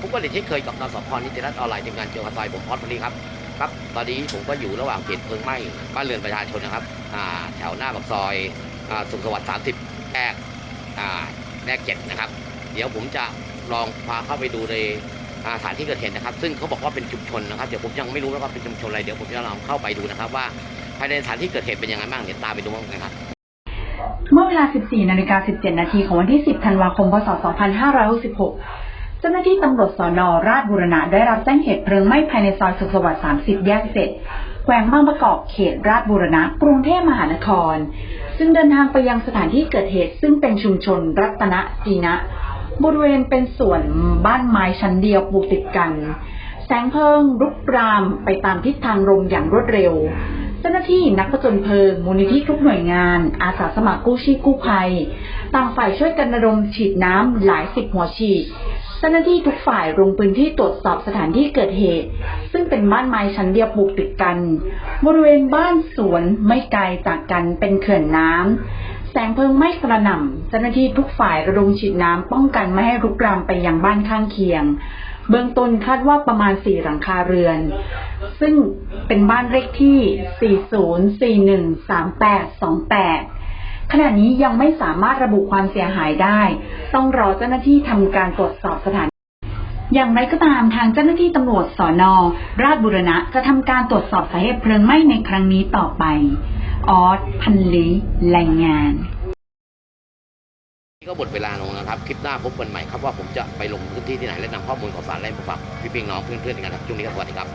ผมก็เลยที่เคยกับนสพนิติรัตน์ออนไลน์ทีมงานเกี่ยวกับซอยผมพอดพอดีครับครับตอนนี้ผมก็อยู่ระหว่างเหตุเพลิงไหม้บ้านเรือนประชาชนนะครับอ่าแถวหน้าปากซอยอ่าสุขสวัสดิ์30แยกอ่าแยกเจ็ดนะครับ เดี๋ยวผมจะลองพาเข้าไปดูในสถานที่เกิดเหตุนะครับ ซึ่งเขาบอกว่าเป็นชุมชนนะครับเดี๋ยวผมยังไม่รู้ว่าเป็นชุมชนอะไรเดี๋ยวผมจะลองเข้าไปดูนะครับ ว่าภายในสถานที่เกิดเหตุเป็นยังไงบ้างเดี๋ยวตามไปดูนะครับเมื่อเวลา 14 นาฬิกา 17 นาทีของวันที่ 10 ธันวาคม พศ 2566 เจ้าหน้าที่ตำรวจสอนอราชบุรณะได้รับแจ้งเหตุเพลิงไหม้ภายในซอยสุขสวัสดิ์30 แยกเจ็ดแขวงบางประกอบเขตราชบุรณะกรุงเทพมหานคร ซึ่งเดินทางไปยังสถานที่เกิดเหตุซึ่งเป็นชุมชนรัตนจีนะ บริเวณเป็นส่วนบ้านไม้ชั้นเดียวปลูกติดกัน แสงเพลิงรุกรามไปตามทิศทางลมอย่างรวดเร็ว เจ้าหน้าที่นักผจญเพลิง มูลนิธิทุกหน่วยงาน อาสาสมัครกู้ชีพกู้ภัย ต่างฝ่ายช่วยกันระดมฉีดน้ำหลายสิบหัวฉีด เจ้าหน้าที่ทุกฝ่ายลงพื้นที่ตรวจสอบสถานที่เกิดเหตุ ซึ่งเป็นบ้านไม้ชั้นเดียวปลูกติดกัน บริเวณบ้านสวนไม่ไกลจากกันเป็นเขื่อนน้ำแสงเพลิงไหม้กระหน่ำเจ้าหน้าที่ทุกฝ่ายระดมฉีดน้ำป้องกันไม่ให้รุกรามไปยังบ้านข้างเคียง เบื้องต้นคาดว่าประมาณสี่หลังคาเรือน ซึ่งเป็นบ้านเลขที่ 40413828 ขณะนี้ยังไม่สามารถระบุความเสียหายได้ ต้องรอเจ้าหน้าที่ทำการตรวจสอบสถาน อย่างไรก็ตามทางเจ้าหน้าที่ตำรวจสอนอราชบุรณะจะทำการตรวจสอบสาเหตุเพลิงไหม้ในครั้งนี้ต่อไป ออสพันลีรายงานก็หมดเวลาลงนะครับ คลิปหน้าพบกันใหม่ครับว่าผมจะไปลงพื้นที่ที่ไหนและนำข้อมูลข่าวสารอะไรมาฝากพี่ๆน้องเพื่อนๆกันครับช่วงนี้ก็สวัสดีครับ